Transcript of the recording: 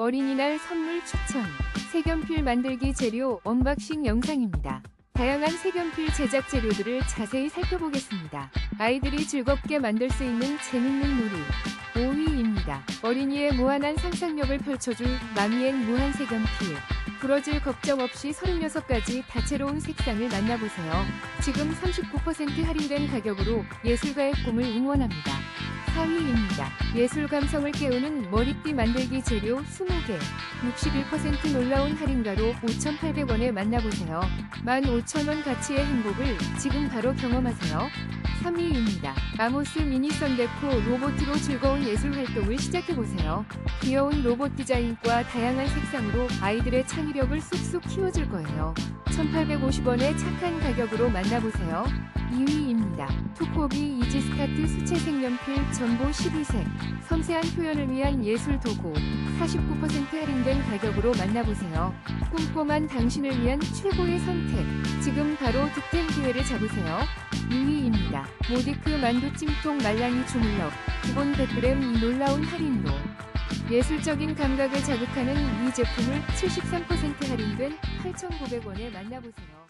어린이날 선물 추천. 색연필 만들기 재료 언박싱 영상입니다. 다양한 색연필 제작 재료들을 자세히 살펴보겠습니다. 아이들이 즐겁게 만들 수 있는 재밌는 놀이. 5위입니다. 어린이의 무한한 상상력을 펼쳐줄 마미행 무한 색연필. 부러질 걱정 없이 36가지 다채로운 색상을 만나보세요. 지금 39% 할인된 가격으로 예술가의 꿈을 응원합니다. 4위입니다. 예술 감성을 깨우는 머리띠 만들기 재료 20개. 61% 놀라운 할인가로 5,800원에 만나보세요. 15,000원 가치의 행복을 지금 바로 경험하세요. 3위입니다. 아모스 미니 썬데코 로봇으로 즐거운 예술 활동을 시작해보세요. 귀여운 로봇 디자인과 다양한 색상으로 아이들의 창의력을 쑥쑥 키워줄 거예요. 1,850원의 착한 가격으로 만나보세요. 2위입니다. 투코비 이지스타트 수채 색연필 전보 12색. 섬세한 표현을 위한 예술 도구. 49% 할인된 가격으로 만나보세요. 꼼꼼한 당신을 위한 최고의 선택. 지금 바로 득템 기회를 잡으세요. 2위입니다. 모디크 만두 찜통 말랑이 주물럭. 기본 100g 이 놀라운 할인도. 예술적인 감각을 자극하는 이 제품을 73% 할인된 8,900원에 만나보세요.